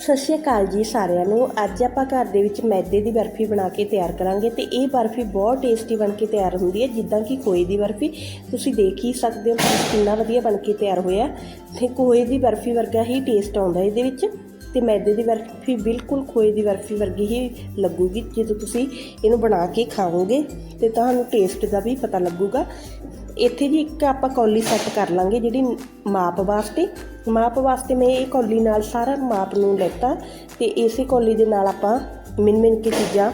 ਸਤਿ ਸ਼੍ਰੀ ਅਕਾਲ ਜੀ ਸਾਰਿਆਂ ਨੂੰ। ਅੱਜ ਆਪਾਂ ਘਰ ਦੇ ਵਿੱਚ ਮੈਦੇ ਦੀ ਬਰਫੀ ਬਣਾ ਕੇ ਤਿਆਰ ਕਰਾਂਗੇ ਤੇ ਇਹ ਬਰਫੀ ਬਹੁਤ ਟੇਸਟੀ ਬਣ ਕੇ ਤਿਆਰ ਹੁੰਦੀ ਹੈ, ਜਿੱਦਾਂ ਕਿ ਖੋਏ ਦੀ ਬਰਫੀ। ਤੁਸੀਂ ਦੇਖ ਹੀ ਸਕਦੇ ਹੋ ਕਿੰਨਾ ਵਧੀਆ ਬਣ ਕੇ ਤਿਆਰ ਹੋਇਆ। ਤੇ ਖੋਏ ਦੀ ਬਰਫੀ ਵਰਗਾ ਹੀ ਟੇਸਟ ਆਉਂਦਾ ਇਹਦੇ ਵਿੱਚ। ਤੇ ਮੈਦੇ ਦੀ ਬਰਫੀ ਬਿਲਕੁਲ ਖੋਏ ਦੀ ਬਰਫੀ ਵਰਗੀ ਹੀ ਲੱਗੂਗੀ, ਜਦੋਂ ਤੁਸੀਂ ਇਹਨੂੰ ਬਣਾ ਕੇ ਖਾਓਗੇ। ਤੇ ਤੁਹਾਨੂੰ ਟੇਸਟ ਦਾ ਵੀ ਪਤਾ ਲੱਗੂਗਾ। ਇੱਥੇ ਜੀ ਇੱਕ ਆਪਾਂ ਕੌਲੀ ਸੈੱਟ ਕਰ ਲਾਂਗੇ, ਜਿਹੜੀ ਮਾਪ ਵਾਸਤੇ। ਮਾਪ ਵਾਸਤੇ ਮੈਂ ਇਹ ਕੌਲੀ ਨਾਲ ਸਾਰਾ ਮਾਪ ਨੂੰ ਲੈਤਾ ਤੇ ਇਸੇ ਕੌਲੀ ਦੇ ਨਾਲ ਆਪਾਂ ਮਿਣ ਮਿੰਨ ਕੇ ਚੀਜ਼ਾਂ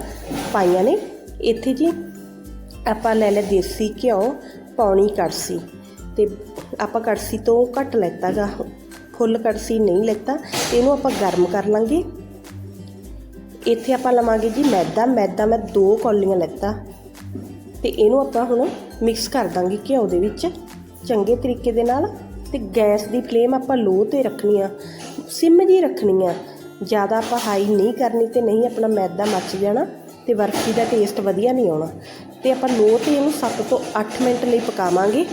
ਪਾਈਆਂ ਨੇ। ਇੱਥੇ ਜੀ ਆਪਾਂ ਲੈ ਲਿਆ ਦੇਸੀ ਘਿਓ, ਪੌਣੀ ਕੜਸੀ ਤੇ ਆਪਾਂ ਕੜਸੀ ਤੋਂ ਘੱਟ ਲੈਤਾਗਾ ਫੁੱਲ ਕੜਸੀ ਨਹੀਂ ਲੈਤਾ, ਇਹਨੂੰ ਆਪਾਂ ਗਰਮ ਕਰ ਲਾਂਗੇ। ਇੱਥੇ ਆਪਾਂ ਲਵਾਂਗੇ ਜੀ ਮੈਦਾ ਮੈਦਾ ਮੈਂ ਦੋ ਕੌਲੀਆਂ ਲੈਤਾ ਤੇ ਇਹਨੂੰ ਆਪਾਂ ਹੁਣ ਮਿਕਸ ਕਰ ਦਾਂਗੇ ਘਿਓ ਦੇ ਵਿੱਚ। ਚੰਗੇ ਤਰੀਕੇ ਦੇ ਨਾਲ ਤੇ ਗੈਸ ਦੀ ਫਲੇਮ ਆਪਾਂ ਲੋ ਤੇ ਰੱਖਣੀ ਆ, ਸਿਮ ਜੀ ਰੱਖਣੀ ਆ। ਜ਼ਿਆਦਾ ਆਪਾਂ ਹਾਈ ਨਹੀਂ ਕਰਨੀ ਤੇ ਨਹੀਂ ਆਪਣਾ ਮੈਦਾ ਮੱਚ ਜਾਣਾ ਤੇ ਬਰਫੀ ਦਾ ਟੇਸਟ ਵਧੀਆ ਨਹੀਂ ਆਉਣਾ। ਤੇ ਆਪਾਂ ਲੋ ਤੇ ਇਹਨੂੰ 7 ਤੋਂ 8 ਮਿੰਟ ਲਈ ਪਕਾਵਾਂਗੇ।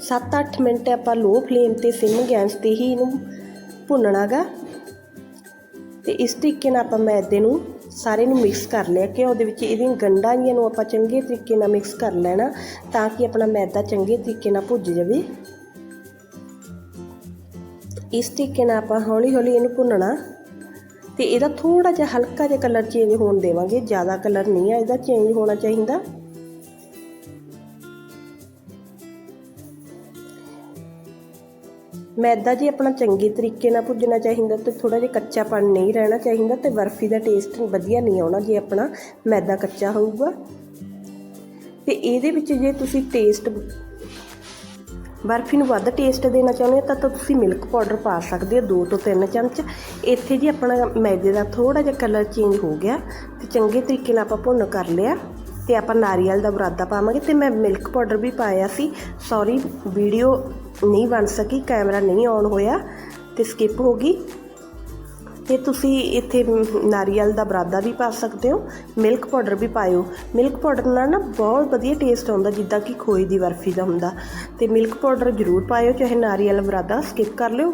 7-8 ਮਿੰਟ ਆਪਾਂ ਲੋ ਫਲੇਮ ਤੇ ਸਿਮ ਗੈਸ ਤੇ ਹੀ ਇਹਨੂੰ ਭੁੰਨਣਾਗਾ। ਤੇ ਇਸ ਤਰੀਕੇ ਨਾਲ ਆਪਾਂ ਮੈਦੇ ਨੂੰ ਸਾਰੇ ਨੂੰ ਮਿਕਸ ਕਰ ਲਿਆ ਕਿ ਉਹਦੇ ਵਿੱਚ ਇਹਦੀਆਂ ਗੰਢਾਂ ਨੂੰ ਆਪਾਂ ਚੰਗੇ ਤਰੀਕੇ ਨਾਲ ਮਿਕਸ ਕਰ ਲੈਣਾ ਤਾਂ ਕਿ ਆਪਣਾ ਮੈਦਾ ਚੰਗੇ ਤਰੀਕੇ ਨਾਲ ਭੁੱਜ ਜਾਵੇ। ਇਸ ਤਰੀਕੇ ਨਾਲ ਆਪਾਂ ਹੌਲੀ ਹੌਲੀ ਇਹਨੂੰ ਭੁੰਨਣਾ। ਤੇ ਇਹਦਾ ਥੋੜਾ ਜਿਹਾ ਹਲਕਾ ਜਿਹਾ ਕਲਰ ਚੇਂਜ ਹੋਣ ਦੇਵਾਂਗੇ। ਜ਼ਿਆਦਾ ਕਲਰ ਨਹੀਂ ਆ, ਇਹਦਾ ਚੇਂਜ ਹੋਣਾ ਚਾਹੀਦਾ। ਮੈਦਾ ਜੀ ਆਪਣਾ ਚੰਗੇ ਤਰੀਕੇ ਨਾਲ ਭੁੱਜਣਾ ਚਾਹੀਦਾ ਤੇ ਥੋੜਾ ਜਿਹਾ ਕੱਚਾਪਣ ਨਹੀਂ ਰਹਿਣਾ ਚਾਹੀਦਾ ਤੇ ਬਰਫੀ ਦਾ ਟੇਸਟ ਵਧੀਆ ਨਹੀਂ ਆਉਣਾ ਜੇ ਆਪਣਾ ਮੈਦਾ ਕੱਚਾ ਹੋਊਗਾ। ਤੇ ਇਹਦੇ ਵਿੱਚ ਜੇ ਤੁਸੀਂ ਟੇਸਟ ਬਰਫੀ ਨੂੰ ਵੱਧ ਟੇਸਟ ਦੇਣਾ ਚਾਹੁੰਦੇ ਹੋ ਤਾਂ ਤੁਸੀਂ ਮਿਲਕ ਪਾਊਡਰ ਪਾ ਸਕਦੇ ਹੋ 2 ਤੋਂ 3 ਚਮਚ। ਇੱਥੇ ਜੀ ਆਪਣਾ ਮੈਦੇ ਦਾ ਥੋੜਾ ਜਿਹਾ ਕਲਰ ਚੇਂਜ ਹੋ ਗਿਆ ਤੇ ਚੰਗੇ ਤਰੀਕੇ ਨਾਲ ਆਪਾਂ ਭੁੰਨ ਕਰ ਲਿਆ ਤੇ ਆਪਾਂ ਨਾਰੀਅਲ ਦਾ ਬੁਰਾਦਾ ਪਾਵਾਂਗੇ ਤੇ ਮੈਂ ਮਿਲਕ ਪਾਊਡਰ ਵੀ ਪਾਇਆ ਸੀ। ਸੌਰੀ ਵੀਡੀਓ ਨਹੀਂ ਬਣ ਸਕੀ ਕੈਮਰਾ ਨਹੀਂ ਆਨ ਹੋਇਆ ਤੇ ਸਕਿਪ ਹੋ ਗਈ। ਤੇ ਤੁਸੀਂ ਇੱਥੇ ਨਾਰੀਅਲ ਦਾ ਬਰਾਦਾ ਵੀ ਪਾ ਸਕਦੇ ਹੋ, ਮਿਲਕ ਪਾਊਡਰ ਵੀ ਪਾਇਓ। ਮਿਲਕ ਪਾਊਡਰ ਨਾਲ ਨਾ ਬਹੁਤ ਵਧੀਆ ਟੇਸਟ ਆਉਂਦਾ, ਜਿੱਦਾਂ ਕਿ ਖੋਏ ਦੀ ਬਰਫੀ ਦਾ ਹੁੰਦਾ। ਤੇ ਮਿਲਕ ਪਾਊਡਰ ਜ਼ਰੂਰ ਪਾਇਓ, ਚਾਹੇ ਨਾਰੀਅਲ ਬਰਾਦਾ ਸਕਿਪ ਕਰ ਲਿਓ।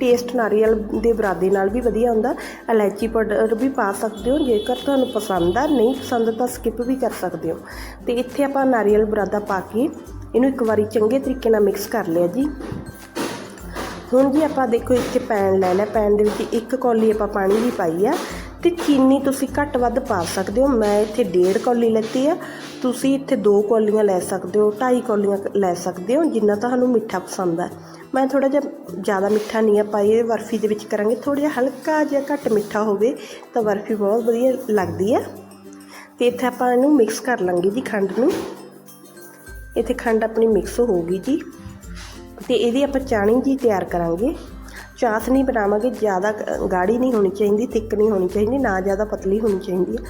ਟੇਸਟ ਨਾਰੀਅਲ ਦੇ ਬਰਾਦੇ ਨਾਲ ਵੀ ਵਧੀਆ ਹੁੰਦਾ। ਇਲਾਇਚੀ ਪਾਊਡਰ ਵੀ ਪਾ ਸਕਦੇ ਹੋ, ਜੇਕਰ ਤੁਹਾਨੂੰ ਪਸੰਦ ਆ, ਨਹੀਂ ਪਸੰਦ ਤਾਂ ਸਕਿਪ ਵੀ ਕਰ ਸਕਦੇ ਹੋ। ਤੇ ਇੱਥੇ ਆਪਾਂ ਨਾਰੀਅਲ ਬਰਾਦਾ ਪਾ ਕੇ ਇਹਨੂੰ ਇੱਕ ਵਾਰੀ ਚੰਗੇ ਤਰੀਕੇ ਨਾਲ ਮਿਕਸ ਕਰ ਲਿਆ ਜੀ। ਹੁਣ ਜੀ ਆਪਾਂ ਦੇਖੋ ਇੱਥੇ ਪੈਨ ਲੈ ਲਿਆ ਪੈਨ ਦੇ ਵਿੱਚ ਇੱਕ ਕੌਲੀ ਆਪਾਂ ਪਾਣੀ ਦੀ ਪਾਈ ਆ ਤੇ ਚੀਨੀ ਤੁਸੀਂ ਘੱਟ ਵੱਧ ਪਾ ਸਕਦੇ ਹੋ। ਮੈਂ ਇੱਥੇ ਡੇਢ ਕੌਲੀ ਲੈਤੀ ਆ। ਤੁਸੀਂ ਇੱਥੇ ਦੋ ਕੌਲੀਆਂ ਲੈ ਸਕਦੇ ਹੋ, ਢਾਈ ਕੌਲੀਆਂ ਲੈ ਸਕਦੇ ਹੋ, ਜਿੰਨਾ ਤੁਹਾਨੂੰ ਮਿੱਠਾ ਪਸੰਦ ਆ। ਮੈਂ ਥੋੜਾ ਜਿਹਾ ਜ਼ਿਆਦਾ ਮਿੱਠਾ ਨਹੀਂ ਆ ਪਾਈ ਇਹ ਬਰਫੀ ਦੇ ਵਿੱਚ ਕਰਾਂਗੇ। ਥੋੜਾ ਜਿਹਾ ਹਲਕਾ ਜਿਹਾ ਘੱਟ ਮਿੱਠਾ ਹੋਵੇ ਤਾਂ ਬਰਫੀ ਬਹੁਤ ਵਧੀਆ ਲੱਗਦੀ ਆ। ਤੇ ਇੱਥੇ ਆਪਾਂ ਇਹਨੂੰ ਮਿਕਸ ਕਰ ਲਾਂਗੇ ਜੀ ਖੰਡ ਨੂੰ। ਇੱਥੇ ਖੰਡ ਆਪਣੀ ਮਿਕਸ ਹੋ ਗਈ ਜੀ। ਤੇ ਇਹਦੀ ਆਪਾਂ ਚਾਣੀ ਜੀ ਤਿਆਰ ਕਰਾਂਗੇ। ਚਾਸ ਨਹੀਂ ਬਣਾਵਾਂਗੇ, ਜ਼ਿਆਦਾ ਗਾੜੀ ਨਹੀਂ ਹੋਣੀ ਚਾਹੀਦੀ, ਥਿੱਕ ਨਹੀਂ ਹੋਣੀ ਚਾਹੀਦੀ, ਨਾ ਜ਼ਿਆਦਾ ਪਤਲੀ ਹੋਣੀ ਚਾਹੀਦੀ ਹੈ।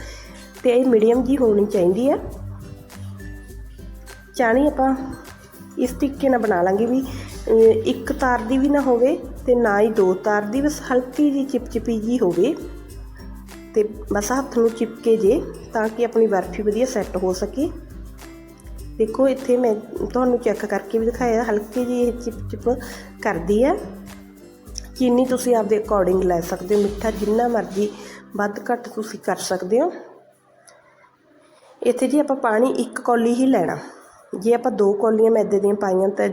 ਤੇ ਇਹ ਮੀਡੀਅਮ ਜੀ ਹੋਣੀ ਚਾਹੀਦੀ ਹੈ। ਚਾਣੀ ਆਪਾਂ ਇਸ ਤਰੀਕੇ ਨਾਲ ਬਣਾ ਲਾਂਗੇ ਵੀ ਇੱਕ ਤਾਰ ਦੀ ਵੀ ਨਾ ਹੋਵੇ ਤੇ ਨਾ ਹੀ ਦੋ ਤਾਰ ਦੀ, ਬਸ ਹਲਕੀ ਜੀ ਚਿਪਚਿਪੀ ਜੀ ਹੋਵੇ। ਤੇ ਬਸ ਹੱਥ ਨੂੰ ਚਿਪਕੇ ਜੇ ਤਾਂ ਕਿ ਆਪਣੀ ਬਰਫੀ ਵਧੀਆ ਸੈੱਟ ਹੋ ਸਕੇ। ਦੇਖੋ, ਇੱਥੇ ਮੈਂ ਤੁਹਾਨੂੰ ਚੈੱਕ ਕਰਕੇ ਵੀ ਦਿਖਾਇਆ, ਹਲਕੀ ਜੀ ਇਹ ਚਿਪ ਚਿਪ ਕਰਦੀ ਹੈ ਚੀਨੀ ਤੁਸੀਂ ਆਪਦੇ ਅਕੋਰਡਿੰਗ ਲੈ ਸਕਦੇ ਹੋ, ਮਿੱਠਾ ਜਿੰਨਾ ਮਰਜ਼ੀ ਵੱਧ ਘੱਟ ਤੁਸੀਂ ਕਰ ਸਕਦੇ ਹੋ। ਇੱਥੇ ਜੀ ਆਪਾਂ ਪਾਣੀ ਇੱਕ ਕੌਲੀ ਹੀ ਲੈਣਾ। ਜੇ ਆਪਾਂ ਦੋ ਕੌਲੀਆਂ ਮੈਦੇ ਦੀਆਂ ਪਾਈਆਂ, ਤਾਂ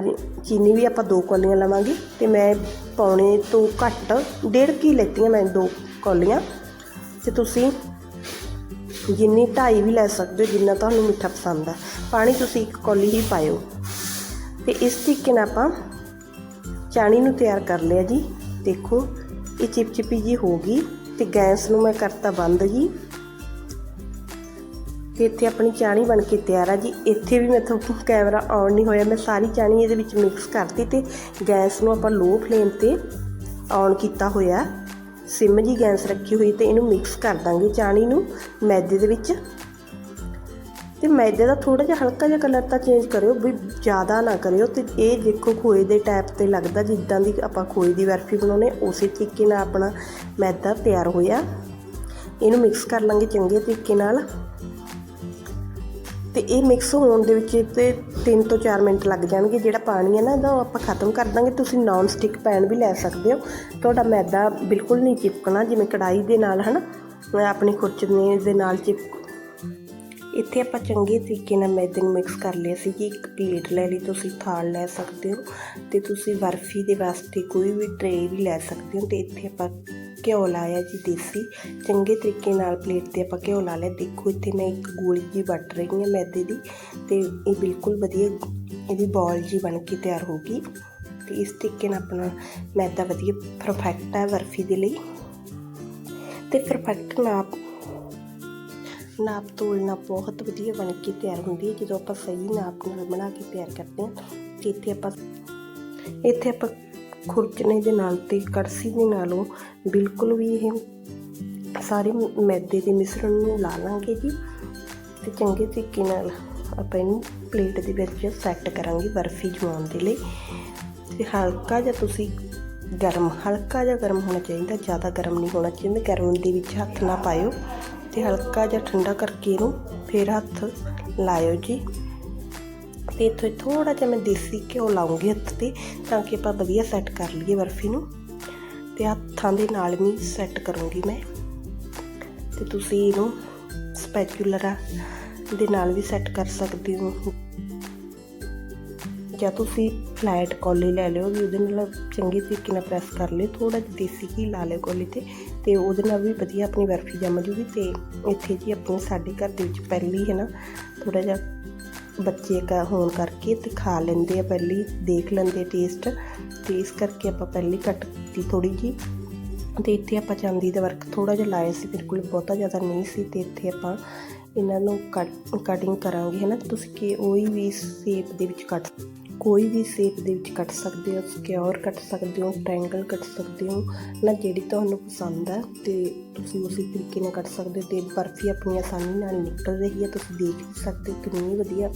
ਚੀਨੀ ਵੀ ਆਪਾਂ ਦੋ ਕੌਲੀਆਂ ਲਵਾਂਗੇ ਤੇ ਮੈਂ ਪੌਣੇ ਤੋਂ ਘੱਟ ਡੇਢ ਕੀ ਲੈਤੀਆਂ ਮੈਂ ਦੋ ਕੌਲੀਆਂ। ਤੇ ਤੁਸੀਂ ਜਿੰਨੀ ਢਾਈ ਵੀ ਲੈ ਸਕਦੇ ਹੋ, ਜਿੰਨਾ ਤੁਹਾਨੂੰ ਮਿੱਠਾ ਪਸੰਦ ਆ। ਪਾਣੀ ਤੁਸੀਂ ਇੱਕ ਕੌਲੀ ਹੀ ਪਾਇਓ। ਤੇ ਇਸ ਤਰੀਕੇ ਨਾਲ ਆਪਾਂ ਚਾਣੀ ਨੂੰ ਤਿਆਰ ਕਰ ਲਿਆ ਜੀ। ਦੇਖੋ, ਇਹ ਚਿਪਚਿਪੀ ਜੀ ਹੋ ਗਈ ਤੇ ਗੈਸ ਨੂੰ ਮੈਂ ਕਰਤਾ ਬੰਦ ਜੀ। ਤੇ ਇੱਥੇ ਆਪਣੀ ਚਾਣੀ ਬਣ ਕੇ ਤਿਆਰ ਆ ਜੀ। ਇੱਥੇ ਵੀ ਮੈਥੋਂ ਕੈਮਰਾ ਆਨ ਨਹੀਂ ਹੋਇਆ। ਮੈਂ ਸਾਰੀ ਚਾਣੀ ਇਹਦੇ ਵਿੱਚ ਮਿਕਸ ਕਰਤੀ ਤੇ ਗੈਸ ਨੂੰ ਆਪਾਂ ਲੋ ਫਲੇਮ ਤੇ ਆਨ ਕੀਤਾ ਹੋਇਆ। ਸਿਮ ਜੀ ਗੈਸ ਰੱਖੀ ਹੋਈ ਤੇ ਇਹਨੂੰ ਮਿਕਸ ਕਰ ਦਾਂਗੇ ਚਾਣੀ ਨੂੰ। ਮੈਦੇ ਦੇ ਵਿੱਚ ਤੇ ਮੈਦੇ ਦਾ ਥੋੜਾ ਜਿਹਾ ਹਲਕਾ ਜਿਹਾ ਕਲਰ ਤਾਂ ਚੇਂਜ ਕਰਿਓ, ਵੀ ਜ਼ਿਆਦਾ ਨਾ ਕਰਿਓ ਤੇ ਇਹ ਦੇਖੋ ਖੋਏ ਦੇ ਟਾਈਪ ਤੇ ਲੱਗਦਾ ਜਿੱਦਾਂ ਦੀ ਆਪਾਂ ਖੋਏ ਦੀ ਬਰਫੀ ਬਣਾਉਨੇ ਉਸੇ ਤਰੀਕੇ ਨਾਲ ਆਪਣਾ ਮੈਦਾ ਤਿਆਰ ਹੋਇਆ। ਇਹਨੂੰ ਮਿਕਸ ਕਰ ਲਾਂਗੇ ਚੰਗੇ ਤਰੀਕੇ ਨਾਲ। ਤੇ ਇਹ ਮਿਕਸ ਹੋਣ ਦੇ ਵਿੱਚ ਤੇ 3 ਤੋਂ 4 ਮਿੰਟ ਲੱਗ ਜਾਣਗੇ, ਜਿਹੜਾ ਪਾਣੀ ਹੈ ਨਾ, ਇਹਦਾ ਉਹ ਆਪਾਂ ਖਤਮ ਕਰ ਦਾਂਗੇ। ਤੁਸੀਂ ਨਾਨ ਸਟਿਕ ਪੈਨ ਵੀ ਲੈ ਸਕਦੇ ਹੋ। ਤੁਹਾਡਾ ਮੈਦਾ ਬਿਲਕੁਲ ਨਹੀਂ ਚਿਪਕਣਾ, ਜਿਵੇਂ ਕੜਾਈ ਦੇ ਨਾਲ, ਹਨਾ? ਆਪਣੀ ਖੁਰਚਣੀ ਦੇ ਨਾਲ ਚਿਪਕ ਇੱਥੇ ਆਪਾਂ ਚੰਗੇ ਤਰੀਕੇ ਨਾਲ ਮੈਦੇ ਨੂੰ ਮਿਕਸ ਕਰ ਲਿਆ ਸੀ ਕਿ ਇੱਕ ਪਲੇਟ ਲੈ ਲਈ, ਤੁਸੀਂ ਥਾਲ ਲੈ ਸਕਦੇ ਹੋ ਤੇ ਤੁਸੀਂ ਬਰਫੀ ਦੇ ਵਾਸਤੇ ਕੋਈ ਵੀ ਟਰੇ ਵੀ ਲੈ ਸਕਦੇ ਹੋ ਤੇ ਇੱਥੇ ਆਪਾਂ ਘਿਓ ਲਾਇਆ ਜੀ ਦੇਸੀ। ਚੰਗੇ ਤਰੀਕੇ ਨਾਲ ਪਲੇਟ ਤੇ ਆਪਾਂ ਘਿਓ ਲਾ ਲਿਆ। ਦੇਖੋ, ਇੱਥੇ ਮੈਂ ਇੱਕ ਗੋਲੀ ਜੀ ਵੱਟ ਰਹੀ ਹਾਂ ਮੈਦੇ ਦੀ ਤੇ ਇਹ ਬਿਲਕੁਲ ਵਧੀਆ ਇਹਦੀ ਬਾਲ ਜੀ ਬਣ ਕੇ ਤਿਆਰ ਹੋ ਗਈ ਤੇ ਇਸ ਤਰੀਕੇ ਨਾਲ ਆਪਣਾ ਮੈਦਾ ਵਧੀਆ ਪਰਫੈਕਟ ਹੈ ਬਰਫੀ ਦੇ ਲਈ। ਤੇ ਪਰਫੈਕਟ ਨਾਪ ਨਾਪ ਤੋਲਣਾ ਬਹੁਤ ਵਧੀਆ ਬਣ ਕੇ ਤਿਆਰ ਹੁੰਦੀ ਹੈ, ਜਦੋਂ ਆਪਾਂ ਸਹੀ ਨਾਪ ਨਾਲ ਬਣਾ ਕੇ ਤਿਆਰ ਕਰਦੇ ਹਾਂ, ਤੇ ਇੱਥੇ ਆਪਾਂ ਇੱਥੇ ਆਪਾਂ ਖੁਰਚਣੇ ਦੇ ਨਾਲ ਤੇ ਕੜਸੀ ਦੇ ਨਾਲੋਂ ਬਿਲਕੁਲ ਵੀ ਇਹ ਸਾਰੇ ਮੈਦੇ ਦੇ ਮਿਸਰਣ ਨੂੰ ਲਾ ਲਾਂਗੇ ਜੀ, ਤੇ ਚੰਗੇ ਤਰੀਕੇ ਨਾਲ ਆਪਾਂ ਇਹਨੂੰ ਪਲੇਟ ਦੇ ਵਿੱਚ ਸੈੱਟ ਕਰਾਂਗੇ ਬਰਫੀ ਜਮਾਉਣ ਦੇ ਲਈ। ਤੇ ਹਲਕਾ ਜਿਹਾ ਤੁਸੀਂ ਗਰਮ, ਹਲਕਾ ਜਿਹਾ ਗਰਮ ਹੋਣਾ ਚਾਹੀਦਾ, ਜ਼ਿਆਦਾ ਗਰਮ ਨਹੀਂ ਹੋਣਾ ਚਾਹੀਦਾ, ਗਰਮ ਦੇ ਵਿੱਚ ਹੱਥ ਨਾ ਪਾਇਓ। ਤੇ ਹਲਕਾ ਜਿਹਾ ਠੰਡਾ ਕਰਕੇ ਇਹਨੂੰ ਫਿਰ ਹੱਥ ਲਾਇਓ ਜੀ। ਤੇ ਇੱਥੇ ਥੋੜਾ ਜਿਹਾ ਮੈਂ ਦੇਸੀ ਘਿਓ ਲਾਉਂਗੀ ਹੱਥ ਤੇ, ਤਾਂ ਕਿ ਆਪਾਂ ਵਧੀਆ ਸੈੱਟ ਕਰ ਲਈਏ ਬਰਫੀ ਨੂੰ। ਤੇ ਹੱਥਾਂ ਦੇ ਨਾਲ ਵੀ ਸੈੱਟ ਕਰੂੰਗੀ ਮੈਂ। ਤੇ ਤੁਸੀਂ ਇਹਨੂੰ ਸਪੈਚੂਲਰਾ ਦੇ ਨਾਲ ਵੀ ਸੈੱਟ ਕਰ ਸਕਦੇ ਹੋ। ਜਾਂ ਤੁਸੀਂ ਫਲੈਟ ਕੌਲੀ ਲੈ ਲਿਓ ਵੀ ਉਹਦੇ ਨਾਲ ਚੰਗੀ ਤਰੀਕੇ ਨਾਲ ਪ੍ਰੈਸ ਕਰ ਲਿਓ ਥੋੜਾ ਜਿਹਾ ਦੇਸੀ ਘੀ ਲਾ ਲਿਓ ਕੌਲੀ ਤੇ ਤੇ ਉਹਦੇ ਨਾਲ ਵੀ ਵਧੀਆ ਆਪਣੀ ਬਰਫੀ ਜੰਮ ਜੂਗੀ ਤੇ ਇੱਥੇ ਜੀ ਆਪਣੇ ਸਾਡੇ ਘਰ ਦੇ ਵਿੱਚ ਪਹਿਲੀ ਹੈ ਨਾ ਥੋੜਾ ਜਿਹਾ ਬੱਚੇ ਕਾ ਹੋਣ ਕਰਕੇ ਤੇ ਖਾ ਲੈਂਦੇ ਆ ਪਹਿਲੀ, ਦੇਖ ਲੈਂਦੇ ਟੇਸਟ ਤੇ ਇਸ ਕਰਕੇ ਆਪਾਂ ਪਹਿਲੀ ਕੱਟ ਕੀਤੀ ਥੋੜੀ ਜੀ। ਤੇ ਇੱਥੇ ਆਪਾਂ ਚਾਂਦੀ ਦਾ ਵਰਕ ਥੋੜਾ ਜਿਹਾ ਲਾਇਆ ਸੀ ਬਿਲਕੁਲ ਬਹੁਤਾ ਜ਼ਿਆਦਾ ਨਹੀਂ ਸੀ ਤੇ ਇੱਥੇ ਆਪਾਂ ਇਹਨਾਂ ਨੂੰ ਕੱਟ ਕਟਿੰਗ ਕਰਾਂਗੇ, ਹੈ ਨਾ? ਤੁਸੀਂ ਕਿ ਉਹੀ ਵੀ ਸ਼ੇਪ ਦੇ ਵਿੱਚ ਕੱਟ ਕੋਈ ਵੀ ਸ਼ੇਪ ਦੇ ਵਿੱਚ ਕੱਟ ਸਕਦੇ ਹੋ ਸਕੁਅਰ ਕੱਟ ਸਕਦੇ ਹੋ ਟ੍ਰਾਇੰਗਲ ਕੱਟ ਸਕਦੇ ਹੋ, ਨਾ ਜਿਹੜੀ ਤੁਹਾਨੂੰ ਪਸੰਦ ਹੈ, ਤੇ ਤੁਸੀਂ ਉਸੇ ਤਰੀਕੇ ਨਾਲ ਕੱਟ ਸਕਦੇ ਹੋ, ਤੇ ਬਰਫੀ ਆਪਣੀ ਆਸਾਨੀ ਨਾਲ ਨਿਕਲ ਰਹੀ ਹੈ, ਤੁਸੀਂ ਦੇਖ ਵੀ ਸਕਦੇ ਹੋ ਕਿੰਨੀ ਵਧੀਆ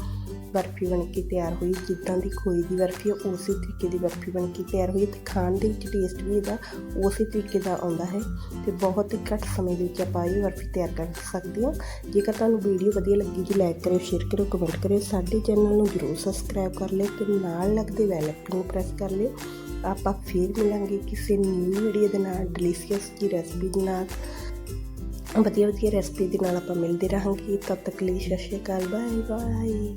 ਬਰਫੀ ਬਣ ਕੇ ਤਿਆਰ ਹੋਈ, ਜਿੱਦਾਂ ਦੀ ਖੋਏ ਦੀ ਬਰਫੀ ਹੈ ਉਸੇ ਤਰੀਕੇ ਦੀ ਬਰਫੀ ਬਣ ਕੇ ਤਿਆਰ ਹੋਈ ਤੇ ਖਾਣ ਦੇ ਵਿੱਚ ਟੇਸਟ ਵੀ ਇਹਦਾ ਉਸੇ ਤਰੀਕੇ ਦਾ ਆਉਂਦਾ ਹੈ ਤੇ ਬਹੁਤ ਹੀ ਘੱਟ ਸਮੇਂ ਦੇ ਵਿੱਚ ਆਪਾਂ ਇਹ ਬਰਫੀ ਤਿਆਰ ਕਰ ਸਕਦੇ ਹਾਂ। ਜੇਕਰ ਤੁਹਾਨੂੰ ਵੀਡੀਓ ਵਧੀਆ ਲੱਗੀ ਜੀ ਲਾਈਕ ਕਰਿਓ ਸ਼ੇਅਰ ਕਰਿਓ ਕਮੈਂਟ ਕਰਿਓ, ਸਾਡੇ ਚੈਨਲ ਨੂੰ ਜਰੂਰ ਸਬਸਕ੍ਰਾਈਬ ਕਰ ਲਿਓ ਤੇ ਨਾਲ ਲੱਗਦੇ ਬੈਲ ਆਈਕਨ ਨੂੰ ਪ੍ਰੈਸ ਕਰ ਲਿਓ। ਆਪਾਂ ਫੇਰ ਮਿਲਾਂਗੇ ਕਿਸੇ ਨਿਊ ਵੀਡੀਓ ਦੇ ਨਾਲ ਡਿਲੀਸ਼ੀਅਸ ਦੀ ਰੈਸਪੀ ਦੇ ਨਾਲ। ਵਧੀਆ ਵਧੀਆ ਰੈਸਪੀ ਦੇ ਨਾਲ ਆਪਾਂ ਮਿਲਦੇ ਰਹਾਂਗੇ। ਤਦ ਤੱਕ ਲਈ ਸਤਿ ਸ਼੍ਰੀ ਅਕਾਲ ਬਾਏ ਬਾਏ